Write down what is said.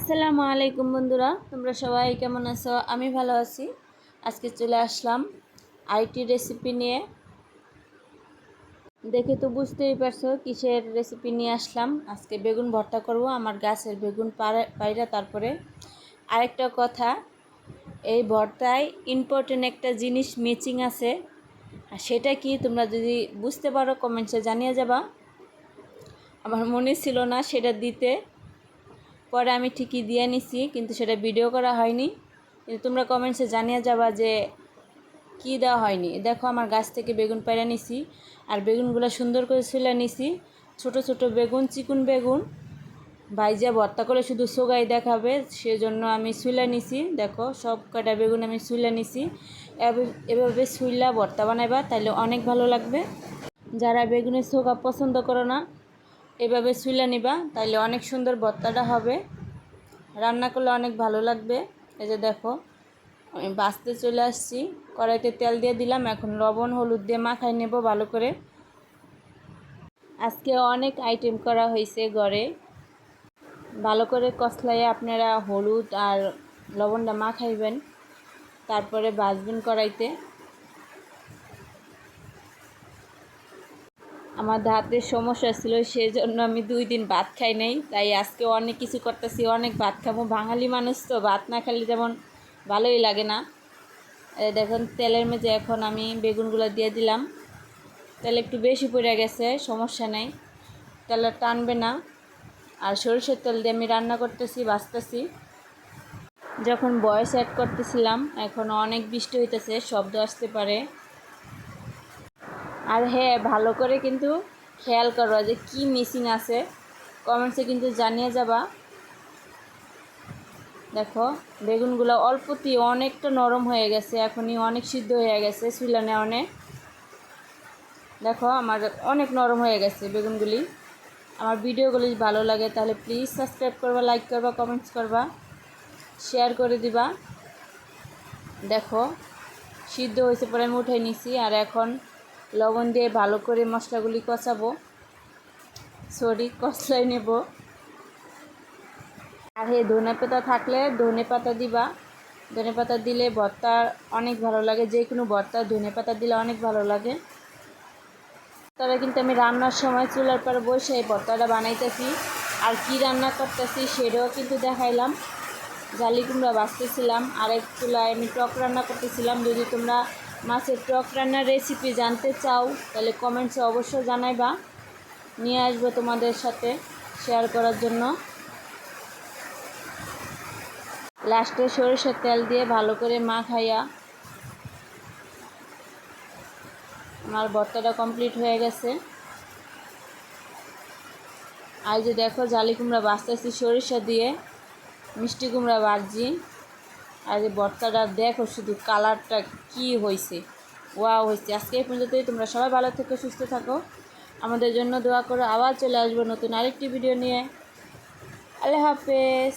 আসসালামু আলাইকুম বন্ধুরা, তোমরা সবাই কেমন আছো? আমি ভালো আছি। আজকে চলে আসলাম আইটি রেসিপি নিয়ে। দেখে তো বুঝতেই পারছ কিসের রেসিপি নিয়ে আসলাম। আজকে বেগুন ভর্তা করব, আমার গাছের বেগুন পাইরা তারপরে আরেকটা কথা, এই ভর্তায় ইম্পর্টেন্ট একটা জিনিস মিচিং আছে। আর সেটা কি তোমরা যদি বুঝতে পারো কমেন্টসে জানিয়ে যাবা। আমার মনে ছিল না সেটা দিতে। পরে আমি ঠিকই দিয়ে নিছি, কিন্তু সেটা ভিডিও করা হয়নি। কিন্তু তোমরা কমেন্টসে জানিয়ে যাবা যে কী দেওয়া হয়নি। দেখো আমার গাছ থেকে বেগুন পেরে নিছি, আর বেগুনগুলো সুন্দর করে ছুলে নিছি। ছোট ছোট বেগুন, চিকুন বেগুন। ভাইজা ভর্তা করে শুধু সোগাই দেখাবে, সেজন্য আমি সুইলা নিছি। দেখো সব কটা বেগুন আমি সুইলা নিছি। এভাবে- সুইলা ভর্তা বানাইবা তাহলে অনেক ভালো লাগবে। যারা বেগুনের সোগা পছন্দ করো না এভাবে সুইলা নিবা, তাইলে অনেক সুন্দর ভর্তাটা হবে। রান্না করলে অনেক ভালো লাগবে। এই যে দেখো, আমি বাঁচতে চলে আসছি। কড়াইতে তেল দিয়ে দিলাম, এখন লবণ, হলুদ দিয়ে মাখাই নেব ভালো করে। আজকে অনেক আইটেম করা হয়েছে ঘরে। ভালো করে কষলাইয়ে আপনারা হলুদ আর লবণটা মাখাইবেন, তারপরে বাজবেন কড়াইতে। আমার দাঁতের সমস্যা ছিল সেই জন্য আমি দুই দিন ভাত খাই নাই। তাই আজকে অনেক কিছু করতেছি, অনেক ভাত খাব। বাঙালি মানুষ তো ভাত না খেলে যেমন ভালোই লাগে না। দেখুন, তেলের মেঝে এখন আমি বেগুনগুলো দিয়ে দিলাম। তেল একটু বেশি পড়ে গেছে, সমস্যা নেই। তেলটা টানবে না। আর সরষের তেল দিয়ে আমি রান্না করতেছি বাঁচতেছি যখন বয়স অ্যাড করতেছিলাম, এখন অনেক বৃষ্টি হইতেছে, শব্দ আসতে পারে। আর হ্যাঁ ভালো করে কিন্তু খেয়াল করবা যে কি মেশিন আছে। কমেন্টসে কিন্তু জানিয়ে যাবা। দেখো, বেগুনগুলো অল্পতেই অনেকটা নরম হয়ে গেছে, এখনই অনেক সিদ্ধ হয়ে গেছে চুলানে অনেক। দেখো, আমার অনেক নরম হয়ে গেছে বেগুনগুলি। আমার ভিডিওগুলি ভালো লাগে তাহলে প্লিজ সাবস্ক্রাইব করবা লাইক করবা কমেন্টস করবা শেয়ার করে দিবা। দেখো, সিদ্ধ হয়েছে পরে আমি উঠে নিছি, আর এখন লবণ দিয়ে ভালো করে মশলাগুলি কষাবো। সরি কষলাই নেব। আর হে ধনে পাতা থাকলে ধনে পাতা দিবা। ধনে পাতা দিলে ভর্তা অনেক ভালো লাগে, যে কোনো ভর্তা ধনে পাতা দিলে অনেক ভালো লাগে। তারা কিন্তু আমি রান্নার সময় চুলার পর বসে এই ভর্তাটা বানাইতেছি। আর কি রান্না করতেছি সেটাও কিন্তু দেখাইলাম। জালি কুমড়া বাছতেছিলাম আরেক চুলায় আমি টক রান্না করতেছিলাম। যদি তোমরা মাছের টক রান্নার রেসিপি জানতে চাও, তাহলে কমেন্টসে অবশ্যই জানাইবা। নিয়ে আসব তোমাদের সাথে শেয়ার করার জন্য। লাস্টে সরিষার তেল দিয়ে ভালো করে মা খাইয়া আমার ভর্তাটা কমপ্লিট হয়ে গেছে। আর যে দেখো, জালি কুমড়া বাঁচতেছি সরিষা দিয়ে, মিষ্টি কুমড়া বাজছি আর এই ভর্তাটা দেখো শুধু কালারটা কি হয়েছে ওয়া হয়েছে আজকে এই পর্যন্তই। তোমরা সবাই ভালো থেকে, সুস্থ থাকো। আমাদের জন্য দোয়া করে। আবার চলে আসব নতুন আরেকটি ভিডিও নিয়ে। আল্লাহ হাফেজ।